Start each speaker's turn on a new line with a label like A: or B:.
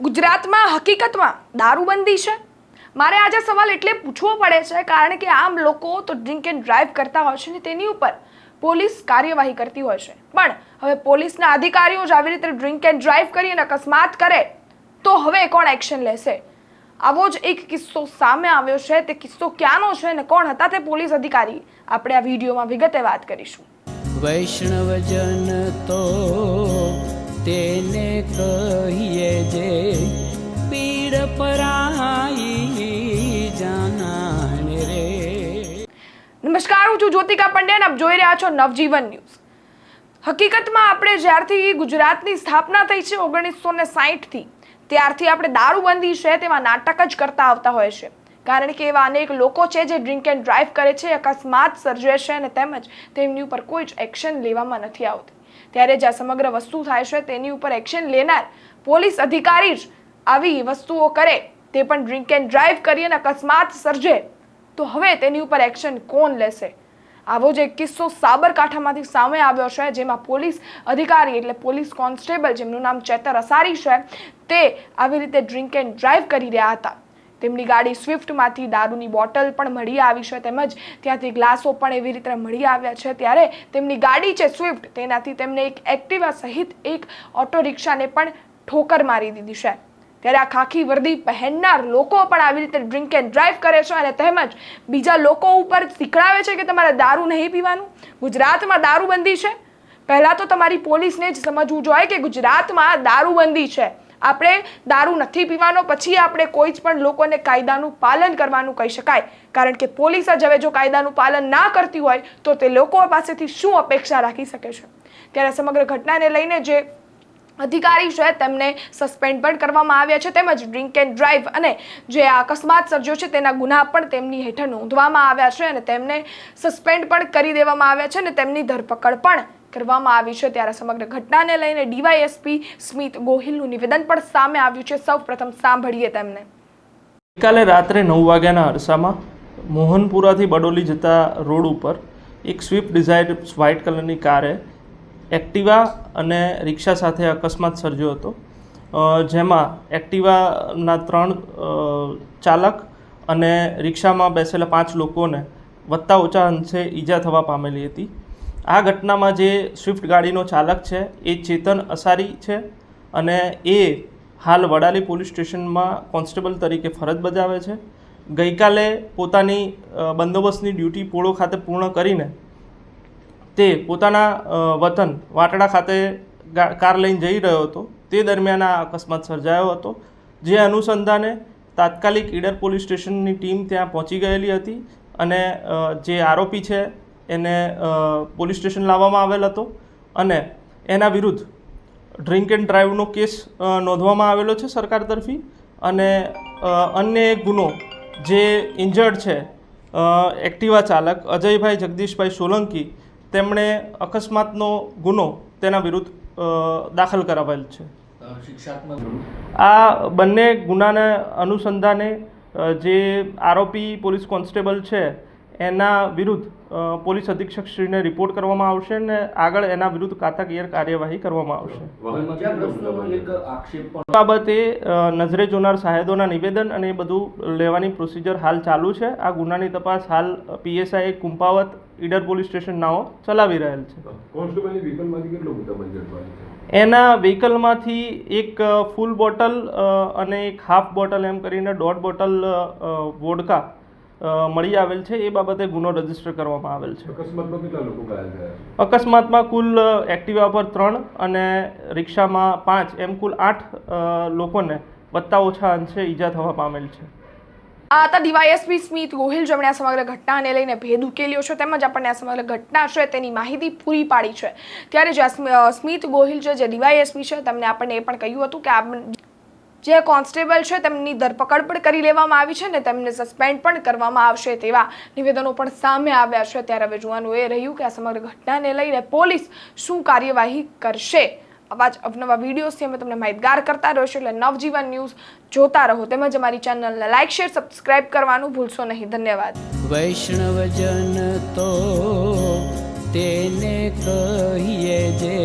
A: ગુજરાતમાં હકીકતમાં દારૂબંધી છે? મારે આજે સવાલ એટલે પૂછવો પડે છે, કારણ કે આમ લોકો તો ડ્રિંક એન્ડ ડ્રાઈવ કરતા હોય છે ને તેની ઉપર પોલીસ કાર્યવાહી કરતી હોય છે. પણ હવે પોલીસના અધિકારીઓ જ આવી રીતે ડ્રિંક એન્ડ ડ્રાઈવ કરી અને અકસ્માત કરે, તો હવે કોણ એક્શન લેશે? આવો જ એક કિસ્સો સામે આવ્યો છે, તે કિસ્સો ક્યાંનો છે અને કોણ હતા તે પોલીસ અધિકારી? આપણે આ વિડીયોમાં વિગતે વાત કરીશું.
B: વૈષ્ણવજન તો તેને કહીએ જે પીડ પરાઈ જાનાને રે.
A: નમસ્કાર, હું છું જ્યોતિકા પંડ્યા આપ જોઈ રહ્યા છો નવજીવન ન્યૂઝ. હકીકતમાં આપણે જ્યારથી ગુજરાતની સ્થાપના થઈ છે ઓગણીસો ને સાહીઠથી, ત્યારથી આપણે દારૂબંધી છે તેમાં નાટક જ કરતા આવતા હોય છે. કારણ કે એવા અનેક લોકો છે જે ડ્રિંક એન્ડ ડ્રાઈવ કરે છે, અકસ્માત સર્જે છે અને તેમજ તેમની ઉપર કોઈ જ એક્શન લેવામાં નથી આવતી. ત્યારે જે આ સમગ્ર વસ્તુ થાય છે, તેની ઉપર એક્શન લેનાર પોલીસ અધિકારી જ આવી વસ્તુઓ કરે. તે પણ ડ્રિંક એન્ડ ડ્રાઈવ કરી અને અકસ્માત સર્જે. તો હવે તેની ઉપર એક્શન કોણ લેશે? આવો જ એક કિસ્સો સાબરકાંઠામાંથી સામે આવ્યો છે, જેમાં પોલીસ અધિકારી એટલે પોલીસ કોન્સ્ટેબલ, જેમનું નામ ચેતર અસારી છે, તે આવી રીતે ડ્રિંક એન્ડ ડ્રાઈવ કરી રહ્યા હતા. તેમની ગાડી સ્વિફ્ટમાંથી દારૂની બોટલ પણ મળી આવી છે તેમજ ત્યાંથી ગ્લાસો પણ એવી રીતે મળી આવ્યા છે. ત્યારે તેમની ગાડી છે સ્વિફ્ટ તેનાથી તેમને એક એક્ટિવા સહિત એક ઓટો રિક્ષાને પણ ઠોકર મારી દીધી છે. ત્યારે આ ખાખી વર્દી પહેરનાર લોકો પણ આવી રીતે ડ્રિંક એન્ડ ડ્રાઈવ કરે છે અને તેમજ બીજા લોકો ઉપર શીખડાવે છે કે તમારે દારૂ નહીં પીવાનું? ગુજરાતમાં દારૂબંધી છે? પહેલાં તો તમારી પોલીસને જ સમજવું જોઈએ કે ગુજરાતમાં દારૂબંધી છે. આપણે દારૂ નથી પીવાનો, પછી આપણે કોઈ જ પણ લોકોને કાયદાનું પાલન કરવાનું કહી શકાય. કારણ કે પોલીસ જ હવે જો કાયદાનું પાલન ના કરતી હોય, તો તે લોકો પાસેથી શું અપેક્ષા રાખી શકે છે? ત્યારે સમગ્ર ઘટનાને લઈને જે અધિકારી છે, તેમને સસ્પેન્ડ પણ કરવામાં આવ્યા છે, તેમજ ડ્રિંક એન્ડ ડ્રાઈવ અને જે આ અકસ્માત સર્જ્યો છે, તેના ગુના પણ તેમની હેઠળ નોંધવામાં આવ્યા છે અને તેમને સસ્પેન્ડ પણ કરી દેવામાં આવ્યા છે અને તેમની ધરપકડ પણ કરવામાં આવી છે ત્યારે સમગ્ર ઘટનાને લઈને ડીવાયએસપી સ્મિત ગોહિલનું નિવેદન પણ સામે આવ્યું છે. સૌ પ્રથમ સાંભળીએ તેમને.
C: ગઈકાલે રાત્રે નવ વાગ્યાના અરસામાં મોહનપુરાથી બડોલી જતા રોડ ઉપર એક સ્વિફ્ટ ડિઝાયર વ્હાઇટ કલરની કારે એક્ટિવા અને રિક્ષા સાથે અકસ્માત સર્જ્યો હતો. જેમાં એક્ટિવાના ત્રણ ચાલક અને રિક્ષામાં બેસેલા પાંચ લોકોને વત્તા ઓછા અંશે ઈજા થવા પામેલી હતી. આ ઘટનામાં જે સ્વિફ્ટ ગાડીનો ચાલક છે, એ ચેતન અસારી છે અને એ હાલ વડાલી પોલીસ સ્ટેશનમાં કોન્સ્ટેબલ તરીકે ફરજ બજાવે છે. ગઈકાલે પોતાની બંદોબસ્તની ડ્યુટી પોળો ખાતે પૂર્ણ કરીને તે પોતાના વતન વાટડા ખાતે કાર લઈને જઈ રહ્યો હતો. તે દરમિયાન આ અકસ્માત સર્જાયો હતો, જે અનુસંધાને તાત્કાલિક ઈડર પોલીસ સ્ટેશનની ટીમ ત્યાં પહોંચી ગયેલી હતી અને જે આરોપી છે એને પોલીસ સ્ટેશન લાવવામાં આવેલ હતો અને એના વિરુદ્ધ ડ્રિંક એન્ડ ડ્રાઈવનો કેસ નોંધવામાં આવેલો છે સરકાર તરફી. અને અન્ય એક ગુનો જે ઇન્જર્ડ છે એક્ટિવા ચાલક અજયભાઈ જગદીશભાઈ સોલંકી તેમણે અકસ્માતનો ગુનો તેના વિરુદ્ધ દાખલ કરાવેલ છે. આ બંને ગુનાના અનુસંધાને જે આરોપી પોલીસ કોન્સ્ટેબલ છે એના વિરુદ્ધ પોલીસ અધિક્ષકશ્રીને રિપોર્ટ કરવામાં આવશે અને આગળ એના વિરુદ્ધ કાતાકીય કાર્યવાહી કરવામાં આવશે.
D: હત્યા પ્રશ્નનો એક આક્ષેપ પણ
C: બાબતે નજરે જોનાર સાહેદોના નિવેદન અને એ બધું લેવાની પ્રોસિજર હાલ ચાલુ છે. આ ગુનાની તપાસ હાલ PSI Kumpavat Idar police station નાઓ ચલાવી રહેલ છે. એના વ્હીકલમાંથી એક ફૂલ બોટલ અને એક હાફ બોટલ એમ કરીને દોઢ બોટલ વોડકા મળી આવેલ છે. એ બાબતે ગુનો રજિસ્ટર કરવામાં આવેલ છે.
D: અકસ્માતમાં કેટલા લોકો ઘાયલ થયા છે?
C: અકસ્માતમાં કુલ એક્ટિવા પર ત્રણ અને રિક્ષામાં પાંચ. એમ કુલ આઠ લોકોને વત્તા ઓછા અંશે ઈજા થવા પામેલ છે.
A: આ હતા ડીવાયએસપી સ્મિત ગોહિલ. જેમણે આ સમગ્ર ઘટનાને લઈને ભેદ ઉકેલ્યો છે. તેમજ આપણને આ સમગ્ર ઘટના છે તેની માહિતી પૂરી પાડી છે. ત્યારે જે સ્મિત ગોહિલ છે જે ડીવાયએસપી છે તેમને આપણને એ પણ કહ્યું હતું કે આ જે કોન્સ્ટેબલ છે તેમની ધરપકડ પણ કરી લેવામાં આવી છે ને તેમને સસ્પેન્ડ પણ કરવામાં આવશે તેવા નિવેદનો પણ સામે આવ્યા છે. ત્યારે હવે જોવાનું એ રહ્યું કે આ સમગ્ર ઘટનાને લઈને પોલીસ શું કાર્યવાહી કરશે? આવા જ અવનવા વિડીયોઝથી અમે તમને માહિતગાર કરતા રહીશું એટલે નવજીવન ન્યૂઝ જોતા રહો. તેમજ અમારી ચેનલને લાઇક શેર, સબસ્ક્રાઇબ કરવાનું ભૂલશો નહીં. ધન્યવાદ.
B: વૈષ્ણવજન તો તેને કહીએ જે